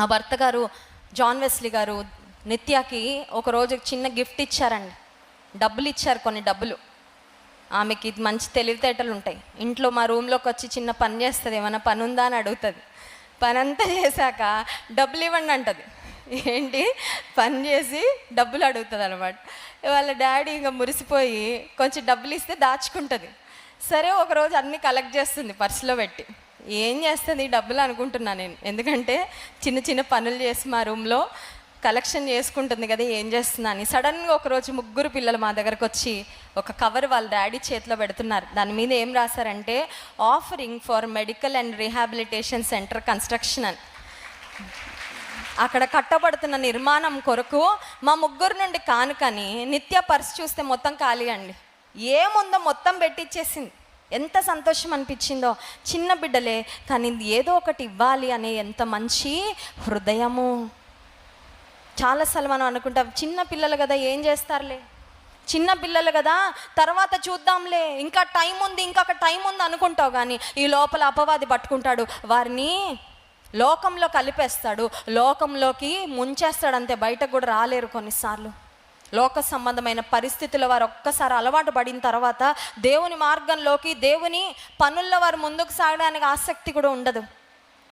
ఆ భర్త గారు జాన్ వెస్లీ గారు నిత్యాకి ఒకరోజు చిన్న గిఫ్ట్ ఇచ్చారండి. డబ్బులు ఇచ్చారు కొన్ని డబ్బులు. ఆమెకి మంచి తెలివితేటలు ఉంటాయి. ఇంట్లో మా రూమ్లోకి వచ్చి చిన్న పని చేస్తుంది ఏమైనా పని ఉందా అని అడుగుతుంది. పని అంతా చేశాక డబ్బులు ఇవ్వండి అంటది. ఏంటి? పని చేసి డబ్బులు అడుగుతుంది అనమాట వాళ్ళ డాడీ ఇంకా మురిసిపోయి కొంచెం డబ్బులు ఇస్తే దాచుకుంటుంది. సరే ఒకరోజు అన్నీ కలెక్ట్ చేస్తుంది పర్సులో పెట్టి. ఏం చేస్తుంది డబ్బులు అనుకుంటున్నా నేను? ఎందుకంటే చిన్న చిన్న పనులు చేసి మా రూమ్లో కలెక్షన్ చేసుకుంటుంది కదా ఏం చేస్తుందా అని. సడన్గా ఒకరోజు ముగ్గురు పిల్లలు మా దగ్గరకు వచ్చి ఒక కవర్ వాళ్ళ డాడీ చేతిలో పెడుతున్నారు. దాని మీద ఏం రాశారంటే offering for medical and rehabilitation centre construction అని. అక్కడ కట్టబడుతున్న నిర్మాణం కొరకు మా ముగ్గురు నుండి కానుకని నిత్య పర్స్ చూస్తే మొత్తం ఖాళీ అండి. ఏముందో మొత్తం పెట్టిచ్చేసింది. ఎంత సంతోషం అనిపించిందో. చిన్న బిడ్డలే కానీ ఏదో ఒకటి ఇవ్వాలి అనే ఎంత మంచి హృదయము. చాలాసార్లు మనం అనుకుంటాం చిన్న పిల్లలు కదా ఏం చేస్తారులే? చిన్న పిల్లలు కదా తర్వాత చూద్దాంలే. ఇంకా టైం ఉంది ఇంకొక టైం ఉంది అనుకుంటావు కానీ ఈ లోపల అపవాది పట్టుకుంటాడు. వారిని లోకంలో కలిపేస్తాడు. లోకంలోకి ముంచేస్తాడు అంతే బయటకు కూడా రాలేరు కొన్నిసార్లు. లోక సంబంధమైన పరిస్థితుల వారు ఒక్కసారి అలవాటు పడిన తర్వాత దేవుని మార్గంలోకి దేవుని పనుల్లో వారు ముందుకు సాగడానికి ఆసక్తి కూడా ఉండదు.